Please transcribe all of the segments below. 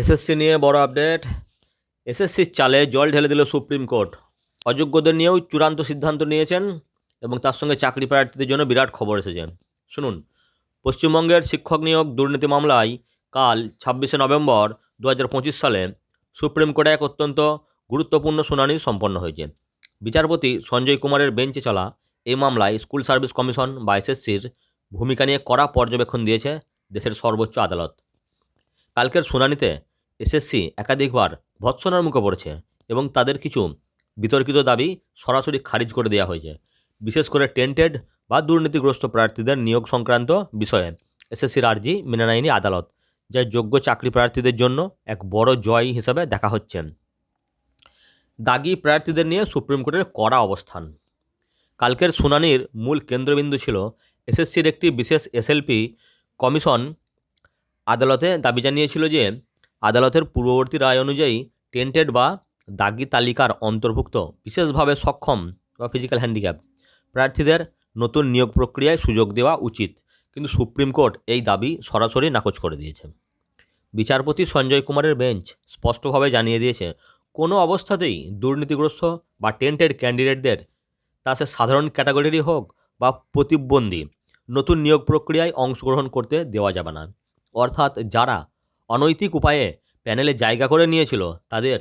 SSC নিয়ে বড় update. এসএসসির চালে জল ঢেলে দিল সুপ্রিম কোর্ট। অযোগ্যদের নিয়েও চূড়ান্ত সিদ্ধান্ত নিয়েছেন এবং তার সঙ্গে চাকরি প্রার্থীদের জন্য বিরাট খবর এসেছে। শুনুন, পশ্চিমবঙ্গের শিক্ষক নিয়োগ দুর্নীতি মামলায় কাল ছাব্বিশে নভেম্বর দু হাজার পঁচিশ সালে সুপ্রিম কোর্টে এক অত্যন্ত গুরুত্বপূর্ণ শুনানি সম্পন্ন হয়েছে। বিচারপতি সঞ্জয় কুমারের বেঞ্চে চলা এই মামলায় স্কুল সার্ভিস কমিশন বা এসএসসির ভূমিকা নিয়ে কড়া পর্যবেক্ষণ দিয়েছে দেশের সর্বোচ্চ আদালত। কালকের শুনানিতে এসএসসি একাধিকবার ভৎসনার মুখে পড়েছে এবং তাদের কিছু বিতর্কিত দাবি সরাসরি খারিজ করে দেওয়া হয়েছে। বিশেষ করে টেন্টেড বা দুর্নীতিগ্রস্ত প্রার্থীদের নিয়োগ সংক্রান্ত বিষয়ে এসএসসির আর্জি মেনে নেয়নি আদালত, যা যোগ্য চাকরি প্রার্থীদের জন্য এক বড় জয় হিসাবে দেখা হচ্ছে দাগি প্রার্থীদের নিয়ে সুপ্রিম কোর্টের কড়া অবস্থান। কালকের শুনানির মূল কেন্দ্রবিন্দু ছিল এসএসসির একটি বিশেষ এসএলপি কমিশন। আদালতে দাবি জানিয়েছিল যে আদালতের পূর্ববর্তী রায় অনুযায়ী টেন্টেড বা দাগি তালিকার অন্তর্ভুক্ত, বিশেষভাবে সক্ষম বা ফিজিক্যাল হ্যান্ডিক্যাপ, প্রার্থীদের নতুন নিয়োগ প্রক্রিয়ায় সুযোগ দেওয়া উচিত। কিন্তু সুপ্রিম কোর্ট এই দাবি সরাসরি নাকচ করে দিয়েছে। বিচারপতি সঞ্জয় কুমারের বেঞ্চ স্পষ্টভাবে জানিয়ে দিয়েছে, কোনো অবস্থাতেই দুর্নীতিগ্রস্ত বা টেন্টেড ক্যান্ডিডেটদের, তা সে সাধারণ ক্যাটাগরিরই হোক বা প্রতিবন্ধী, নতুন নিয়োগ প্রক্রিয়ায় অংশগ্রহণ করতে দেওয়া যাবে না। অর্থাৎ যারা অনৈতিক উপায়ে প্যানেলে জায়গা করে নিয়েছিল, তাদের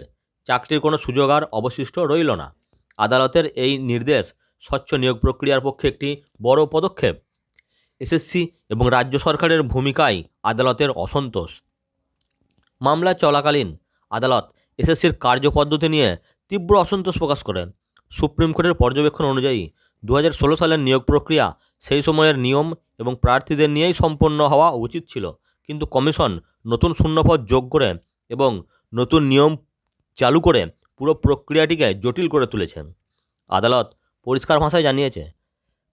চাকরির কোনো সুযোগ আর অবশিষ্ট রইল না। আদালতের এই নির্দেশ স্বচ্ছ নিয়োগ প্রক্রিয়ার পক্ষে একটি বড় পদক্ষেপ। এসএসসি এবং রাজ্য সরকারের ভূমিকায় আদালতের অসন্তোষ। মামলা চলাকালীন আদালত এসএসসির কার্যপদ্ধতি নিয়ে তীব্র অসন্তোষ প্রকাশ করে সুপ্রিম কোর্টের পর্যবেক্ষণ অনুযায়ী দু সালের নিয়োগ প্রক্রিয়া সেই সময়ের নিয়ম এবং প্রার্থীদের নিয়েই সম্পন্ন হওয়া উচিত ছিল। কিন্তু কমিশন নতুন শূন্যপদ যোগ করে এবং নতুন নিয়ম চালু করে পুরো প্রক্রিয়াটিকে জটিল করে তুলেছে। আদালত পরিষ্কার ভাষায় জানিয়েছে,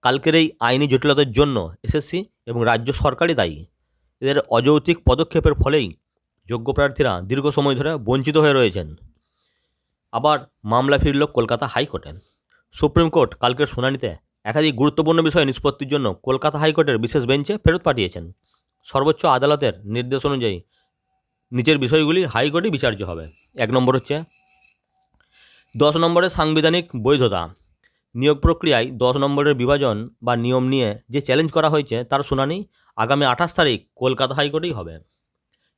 কালকের এই আইনি জটিলতার জন্য এসএসসি এবং রাজ্য সরকারই দায়ী। এদের অযৌক্তিক পদক্ষেপের ফলেই যোগ্য প্রার্থীরা দীর্ঘ সময় ধরে বঞ্চিত হয়ে রয়েছেন। আবার মামলা ফিরল কলকাতা হাইকোর্টে। সুপ্রিম কোর্ট কালকের শুনানিতে একাধিক গুরুত্বপূর্ণ বিষয় নিষ্পত্তির জন্য কলকাতা হাইকোর্টের বিশেষ বেঞ্চে ফেরত পাঠিয়েছেন। সর্বোচ্চ আদালতের নির্দেশ অনুযায়ী নিচের বিষয়গুলি হাইকোর্টে বিচার্য হবে। এক নম্বর হচ্ছে, দশ নম্বরের সাংবিধানিক বৈধতা। নিয়োগ প্রক্রিয়ায় দশ নম্বরের বিভাজন বা নিয়ম নিয়ে যে চ্যালেঞ্জ করা হয়েছে তার শুনানি আগামী আঠাশ তারিখ কলকাতা হাইকোর্টেই হবে।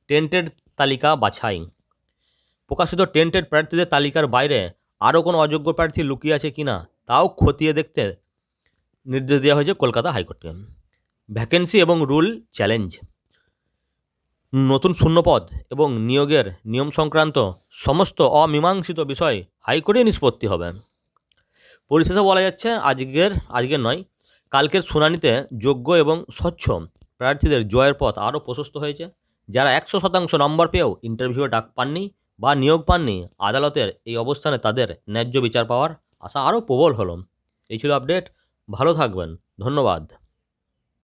টেন্টেড তালিকা বাছাই। প্রকাশিত টেন্টেড প্রার্থীদের তালিকার বাইরে আরও কোনো অযোগ্য প্রার্থী লুকিয়ে আছে কি না তাও খতিয়ে দেখতে নির্দেশ দেওয়া হয়েছে কলকাতা হাইকোর্টকে। ভ্যাকেন্সি এবং রুল চ্যালেঞ্জ। নতুন শূন্যপদ এবং নিয়োগের নিয়ম সংক্রান্ত সমস্ত অমীমাংসিত বিষয় হাইকোর্টে নিষ্পত্তি হবে। পরিশেষে বলা যাচ্ছে, আজকের আজকের নয়, কালকের শুনানিতে যোগ্য এবং স্বচ্ছ প্রার্থীদের জয়ের পথ আরও প্রশস্ত হয়েছে, যারা একশো শতাংশ নম্বর পেয়েও ইন্টারভিউয়ে ডাক পাননি বা নিয়োগ পাননি, আদালতের এই অবস্থানে তাদের ন্যায্য বিচার পাওয়ার আশা আরও প্রবল হলো। এই ছিল আপডেট, ভালো থাকবেন, ধন্যবাদ।